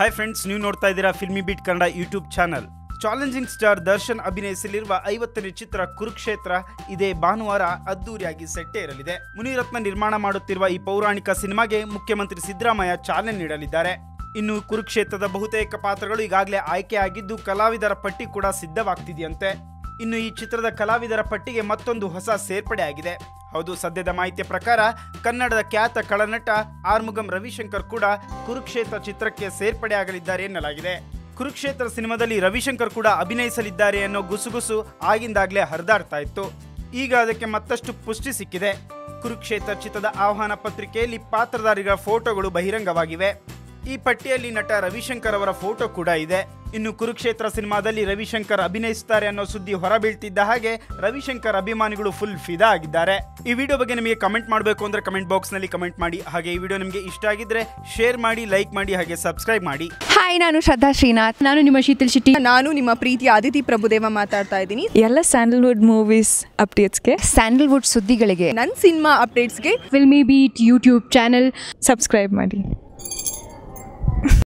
Hi friends ನೀವು ನೋಡ್ತಾ ಇದ್ದೀರಾ Filmi beat Kannada YouTube channel challenging star Darshan ಅಭಿನಯಿಸಲಿರುವ ಐವತ್ತನೇ ಚಿತ್ರ ಕುರುಕ್ಷೇತ್ರ ಇದೇ ಭಾನುವಾರ ಅದ್ದೂರಿಯಾಗಿ ಸೆಟ್ಟೇರಲಿದೆ ಮುನಿರತ್ನ ನಿರ್ಮಾಣ ಮಾಡುತ್ತಿರುವ ಈ ಪೌರಾಣಿಕ ಸಿನಿಮಾಗೆ ಮುಖ್ಯಮಂತ್ರಿ ಸಿದ್ದರಾಮಯ್ಯ ಚಾಲನೆ ನೀಡಲಿದ್ದಾರೆ. ಇನ್ನು ಕುರುಕ್ಷೇತ್ರದ ಬಹುತೇಕ ಪಾತ್ರಗಳು ಈಗಾಗಲೇ ಆಯ್ಕೆಯಾಗಿದ್ದು ಕಲಾವಿದರ ಪಟ್ಟಿ ಕೂಡ ಸಿದ್ಧವಾಗ್ತಿದೆಯಂತೆ. ಇನ್ನು ಈ ಚಿತ್ರದ ಕಲಾವಿದರ ಪಟ್ಟಿಗೆ ಮತ್ತೊಂದು ಹೊಸ ಸೇರ್ಪಡೆ ಆಗಿದೆ ಹೌದು, ಸದ್ಯದ ಮಾಹಿತಿಯ ಪ್ರಕಾರ ಕನ್ನಡದ ಖ್ಯಾತ ಕಳನಟ ಆರ್ಮುಗಂ ರವಿಶಂಕರ್ ಕೂಡ ಕುರುಕ್ಷೇತ್ರ ಚಿತ್ರಕ್ಕೆ ಸೇರ್ಪಡೆಯಾಗಲಿದ್ದಾರೆ ಎನ್ನಲಾಗಿದೆ. ಕುರುಕ್ಷೇತ್ರ ಸಿನಿಮಾದಲ್ಲಿ ರವಿಶಂಕರ್ ಕೂಡ ಅಭಿನಯಿಸಲಿದ್ದಾರೆ ಅನ್ನೋ ಗುಸುಗುಸು ಆಗಿಂದಾಗ್ಲೇ ಹರಿದಾಡ್ತಾ ಇತ್ತು. ಈಗ ಅದಕ್ಕೆ ಮತ್ತಷ್ಟು ಪುಷ್ಟಿ ಸಿಕ್ಕಿದೆ. ಕುರುಕ್ಷೇತ್ರ ಚಿತ್ರದ ಆಹ್ವಾನ ಪತ್ರಿಕೆಯಲ್ಲಿ ಪಾತ್ರಧಾರಿಗಳ ಫೋಟೋಗಳು ಬಹಿರಂಗವಾಗಿವೆ. ಈ ಪಟ್ಟಿಯಲ್ಲಿ ನಟ ರವಿಶಂಕರ್ ಅವರ ಫೋಟೋ ಕೂಡ ಇದೆ. ಇನ್ನು ಕುರುಕ್ಷೇತ್ರ ಸಿನಿಮಾದಲ್ಲಿ ರವಿಶಂಕರ್ ಅಭಿನಯಿಸುತ್ತಾರೆ ಅನ್ನೋ ಸುದ್ದಿ ಹೊರಬೀಳ್ತಿದ್ದ ಹಾಗೆ ರವಿಶಂಕರ್ ಅಭಿಮಾನಿಗಳು ಫುಲ್ ಫಿದಾ ಆಗಿದ್ದಾರೆ. ಈ ವಿಡಿಯೋ ಬಗ್ಗೆ ನಿಮಗೆ ಕಮೆಂಟ್ ಮಾಡಬೇಕು ಅಂದ್ರೆ ಕಮೆಂಟ್ ಬಾಕ್ಸ್ನಲ್ಲಿ ಕಮೆಂಟ್ ಮಾಡಿ. ಹಾಗೆ ಈ ವಿಡಿಯೋ ನಿಮಗೆ ಇಷ್ಟ ಆಗಿದ್ರೆ ಶೇರ್ ಮಾಡಿ ಲೈಕ್ ಮಾಡಿ ಹಾಗೆ ಸಬ್ಸ್ಕ್ರೈಬ್ ಮಾಡಿ. ಹಾಯ್ ನಾನು ಶ್ರದ್ಧಾ ಶ್ರೀನಾಥ್. ನಾನು ನಿಮ್ಮ ಶೀತಲ್ ಶೆಟ್ಟಿ. ನಾನು ನಿಮ್ಮ ಪ್ರೀತಿ ಆದಿತಿ ಪ್ರಭುದೇವ ಮಾತಾಡ್ತಾ ಇದ್ದೀನಿ. ಎಲ್ಲ ಸ್ಯಾಂಡಲ್ವುಡ್ ಮೂವೀಸ್ ಅಪ್ಡೇಟ್ಸ್ಗೆ ಸ್ಯಾಂಡಲ್ವುಡ್ ಸುದ್ದಿಗಳಿಗೆ. ನನ್ನ cinema ಅಪ್ಡೇಟ್ಸ್ಗೆ Filmi beat YouTube channel subscribe ಮಾಡಿ.